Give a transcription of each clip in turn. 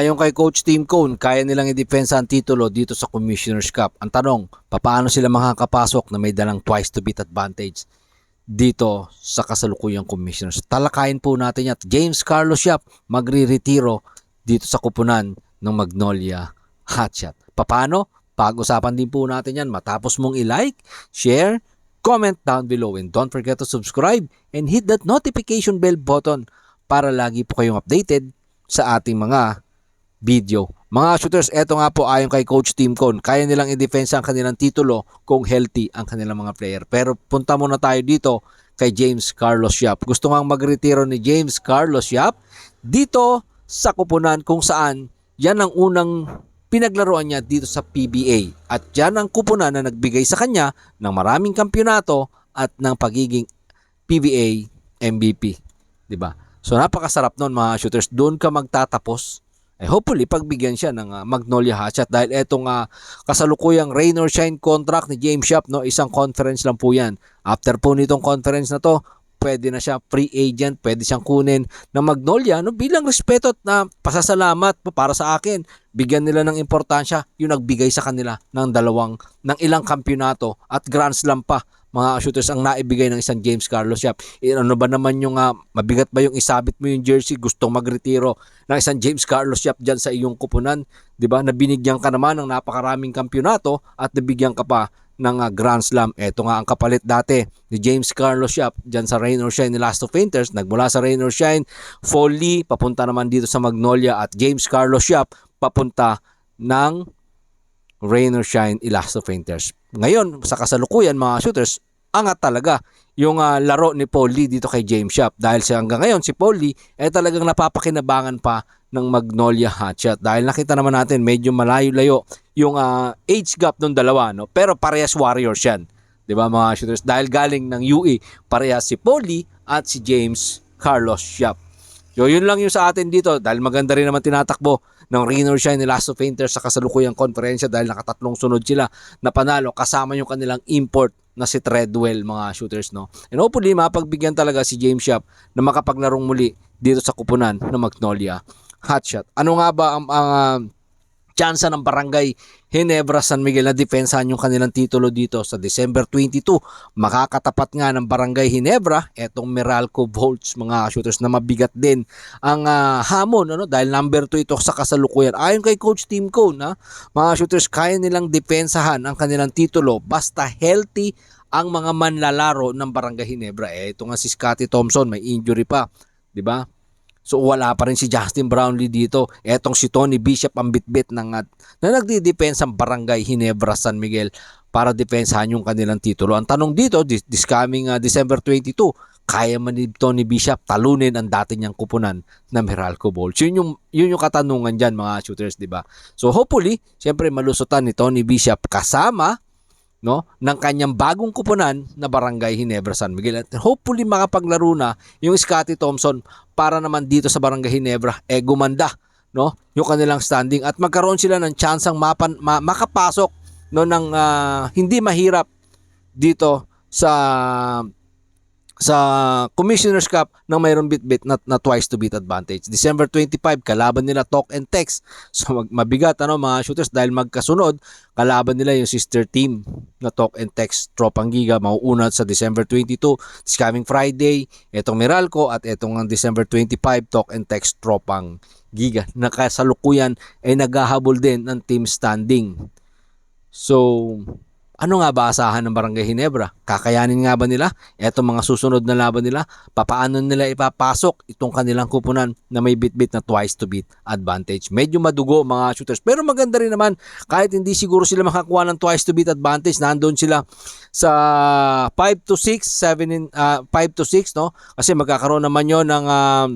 Ayon kay Coach Team Cone, kaya nilang i-depensa ang titulo dito sa Commissioner's Cup. Ang tanong, paano sila makakapasok na may dalang twice to beat advantage dito sa kasalukuyang Commissioners? Talakayin po natin yan. James Carlos Yap magre-retiro dito sa kupunan ng Magnolia Hotshot. Paano? Pag-usapan din po natin yan matapos mong i-like, share, comment down below and don't forget to subscribe and hit that notification bell button para lagi po kayong updated sa ating mga video. Mga shooters, eto nga po ayon kay Coach Team Con, kaya nilang i-defense ang kanilang titulo kung healthy ang kanilang mga player. Pero punta muna tayo dito kay James Carlos Yap. Gusto nga magretiro ni James Carlos Yap dito sa kupunan kung saan yan ang unang pinaglaruan niya dito sa PBA. At yan ang kupunan na nagbigay sa kanya ng maraming kampyonato at ng pagiging PBA MVP. 'Di ba? So napakasarap noon mga shooters. Doon ka magtatapos eh hopefully pagbigyan siya ng uh, Magnolia Hatchet dahil etong uh, kasalukuyang rain or shine contract ni James Shop no isang conference lang po yan. After po nitong conference na to pwede na siya free agent pwede siyang kunin ng Magnolia no bilang respeto at na uh, pasasalamat po para sa akin. Bigyan nila ng importansya yung nagbigay sa kanila ng dalawang ng ilang kampyonato at Grand Slam pa mga shooters ang naibigay ng isang James Carlos Yap. E, ano ba naman yung uh, mabigat ba yung isabit mo yung jersey, gustong magretiro ng isang James Carlos Yap diyan sa iyong kupunan, 'di ba? Nabinigyan ka naman ng napakaraming kampyonato at nabigyan ka pa ng uh, Grand Slam. Ito nga ang kapalit dati ni James Carlos Yap diyan sa Rain or Shine ni Last of Painters. Nagmula sa Rain or Shine, Foley papunta naman dito sa Magnolia at James Carlos Yap papunta ng Rain or Shine, Elasto Painters. Ngayon, sa kasalukuyan mga shooters, angat talaga yung uh, laro ni Paul Lee dito kay James Shop dahil sa hanggang ngayon si Paul Lee ay eh, talagang napapakinabangan pa ng Magnolia Hotshot dahil nakita naman natin medyo malayo-layo yung uh, age gap ng dalawa no? Pero parehas warriors yan. 'di ba mga shooters? Dahil galing ng UE parehas si Paul Lee at si James Carlos Shop So yun lang yung sa atin dito. Dahil maganda rin naman tinatakbo ng Rain or Shine ni Last of Painters sa kasalukuyang konferensya dahil nakatatlong sunod sila na panalo kasama yung kanilang import na si Treadwell mga shooters no. And hopefully mapagbigyan talaga si James Shop na makapaglarong muli dito sa kupunan ng Magnolia Hotshot. Ano nga ba ang, ang uh, tsansa ng Barangay Hinebra San Miguel na depensahan yung kanilang titulo dito sa December 22. Makakatapat nga ng Barangay Hinebra etong Meralco Volts mga shooters na mabigat din ang uh, hamon ano dahil number 2 ito sa kasalukuyan. Ayon kay Coach Team Cone na mga shooters kaya nilang depensahan ang kanilang titulo basta healthy ang mga manlalaro ng Barangay Hinebra. Eh, ito nga si Scotty Thompson, may injury pa. 'di ba? So wala pa rin si Justin Brownlee dito. Etong si Tony Bishop ang bitbit ng na nagdidepensa ng Barangay Hinebra San Miguel para depensahan yung kanilang titulo. Ang tanong dito, this, this coming uh, December 22, kaya man ni Tony Bishop talunin ang dati niyang kupunan na Meralco Bowl. So, yun yung, yun yung katanungan dyan mga shooters, di ba? So hopefully, siyempre malusutan ni Tony Bishop kasama no ng kanyang bagong kupunan na Barangay Hinebra San Miguel. At hopefully makapaglaro na yung Scotty Thompson para naman dito sa Barangay Hinebra eh gumanda no yung kanilang standing at magkaroon sila ng tsansang mapan, ma, makapasok no ng uh, hindi mahirap dito sa sa Commissioner's Cup na mayroon bit-bit na, na twice to beat advantage. December 25, kalaban nila Talk and Text. So mag, mabigat ano mga shooters dahil magkasunod, kalaban nila yung sister team na Talk and Text Tropang Giga mauuna sa December 22. This coming Friday, etong Meralco at etong December 25 Talk and Text Tropang Giga. Nakasalukuyan ay naghahabol din ng team standing. So, ano nga ba asahan ng Barangay Hinebra? Kakayanin nga ba nila? Ito mga susunod na laban nila, papaano nila ipapasok itong kanilang kupunan na may bit-bit na twice to beat advantage. Medyo madugo mga shooters. Pero maganda rin naman, kahit hindi siguro sila makakuha ng twice to beat advantage, nandoon sila sa 5 to 6, 7 in, uh, 5 to 6, no? Kasi magkakaroon naman yon ng, uh,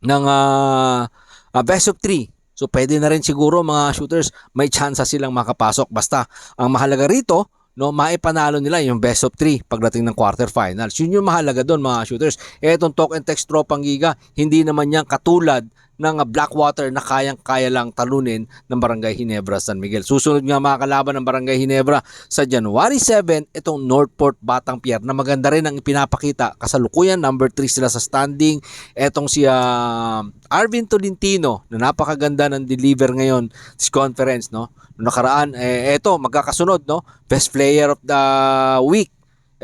ng uh, uh, best of 3 So pwede na rin siguro mga shooters may chance silang makapasok. Basta ang mahalaga rito, no, maipanalo nila yung best of 3 pagdating ng quarterfinals. Yun yung mahalaga doon mga shooters. Etong talk and text tropang giga, hindi naman yan katulad ng Blackwater na kayang-kaya lang talunin ng Barangay Hinebra San Miguel. Susunod nga mga kalaban ng Barangay Hinebra sa January 7, itong Northport Batang Pier na maganda rin ang ipinapakita. Kasalukuyan, number 3 sila sa standing. Etong si ah, Arvin Tolentino na napakaganda ng deliver ngayon this conference. No? Noong nakaraan, eh, eto, magkakasunod. No? Best Player of the Week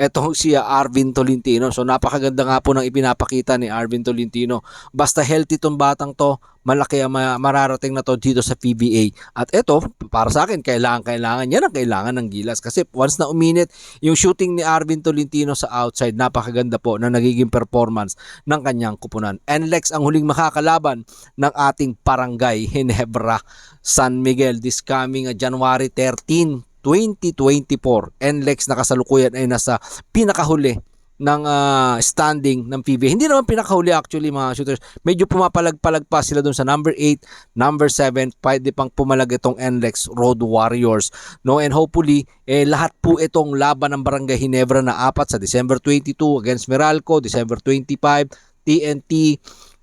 etong si Arvin Tolentino. So napakaganda nga po ng ipinapakita ni Arvin Tolentino. Basta healthy tong batang to, malaki ang ma- mararating na to dito sa PBA. At eto, para sa akin, kailangan, kailangan, yan ang kailangan ng Gilas. Kasi once na uminit, yung shooting ni Arvin Tolentino sa outside, napakaganda po na nagiging performance ng kanyang kupunan. NLEX ang huling makakalaban ng ating Barangay Hinebra San Miguel this coming January 13, 2024. NLEX na kasalukuyan ay nasa pinakahuli ng ah, standing ng PBA. Hindi naman pinakahuli actually mga shooters. Medyo pumapalag-palag pa sila dun sa number 8, number 7. Pwede pang pumalag itong NLEX Road Warriors. No? And hopefully, eh, lahat po itong laban ng Barangay Hinebra na apat sa December 22 against Meralco, December 25, TNT,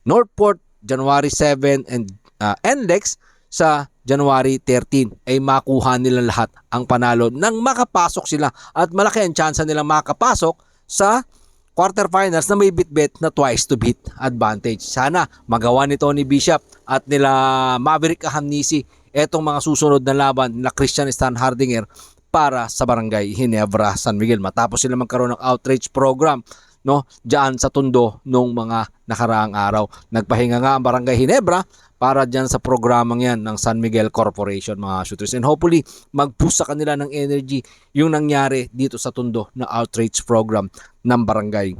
Northport, January 7, and ah, NLEX sa January 13 ay makuha nila lahat ang panalo nang makapasok sila at malaki ang chance nilang makapasok sa quarterfinals na may bit-bet na twice to beat advantage. Sana magawa ni Tony Bishop at nila Maverick Ahamnisi etong mga susunod na laban na Christian Stan Hardinger para sa Barangay Hinebra San Miguel matapos sila magkaroon ng outreach program no diyan sa Tondo nung mga nakaraang araw. Nagpahinga nga ang Barangay Hinebra para diyan sa programang yan ng San Miguel Corporation mga shooters and hopefully mag-boost sa kanila ng energy yung nangyari dito sa Tondo na outreach program ng Barangay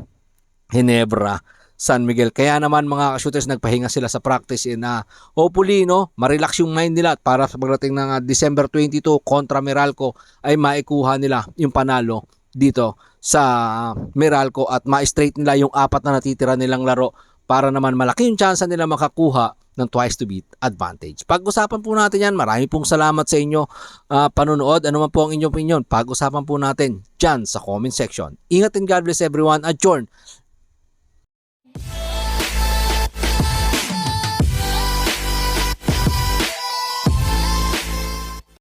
Hinebra San Miguel. Kaya naman mga shooters nagpahinga sila sa practice and uh, hopefully no, ma-relax yung mind nila para sa pagdating ng ah, December 22 kontra Meralco ay maikuha nila yung panalo dito sa Meralco at ma-straight nila yung apat na natitira nilang laro para naman malaki yung chance nila makakuha ng twice to beat advantage. Pag-usapan po natin yan, marami pong salamat sa inyo ah, panonood. Ano man po ang inyong opinion, pag-usapan po natin dyan sa comment section. Ingat and God bless everyone. Adjourn.